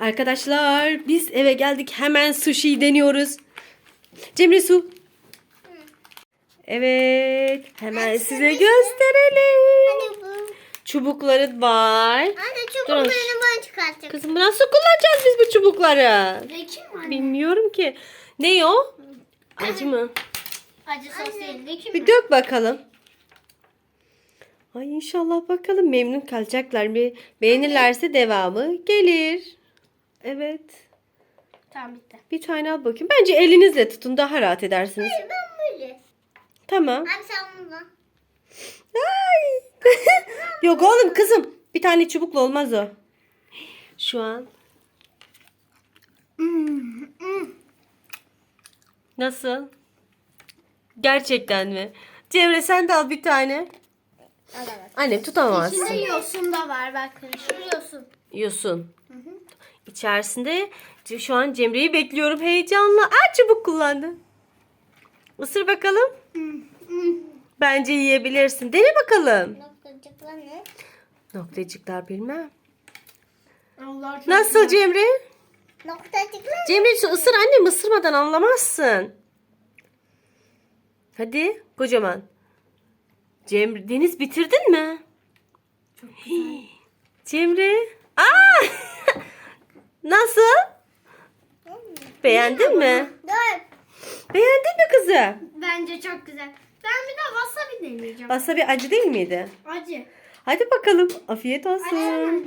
Arkadaşlar biz eve geldik. Hemen sushi deniyoruz. Cemre su. Evet. Hemen size gösterelim. Hadi bu. Çubukları var. Anne Dur. çubuklarını ben çıkartacağım. Kızım nasıl kullanacağız biz bu çubukları? Dökeyim mi anne? Bilmiyorum ki. Ne o? Acı mı? Acı sos değil. Bir dök bakalım. Ay inşallah bakalım memnun kalacaklar mı? Beğenirlerse devamı gelir. Evet. Tamam bitti. Bir tane al bakayım. Bence elinizle tutun daha rahat edersiniz. Ben böyle. Tamam. Abi sen bunu. Ay. Yok oğlum kızım. Bir tane çubukla olmaz o. Şu an. Nasıl? Gerçekten mi? Cemre sen de al bir tane. Al evet. Annem tutamazsın. İçinde yosun da var bakın. Şu yosun. Yosun. İçerisinde şu an Cemre'yi bekliyorum heyecanla. Aa çubuk kullandı. Isır bakalım. Bence yiyebilirsin. Dene bakalım. Noktacıklar ne? Noktacıklar bilmem. Allah Nasıl Cemre? Noktacıklar. Cemre şu ısır annem ısırmadan anlamazsın. Hadi kocaman. Cemre Deniz bitirdin mi? Hii. Cemre. Aa! Nasıl? Beğendin mi? Dur. Beğendin mi kızım? Bence çok güzel. Ben bir de wasabi deneyeceğim. Wasabi acı değil miydi? Acı. Hadi bakalım. Afiyet olsun. Anne.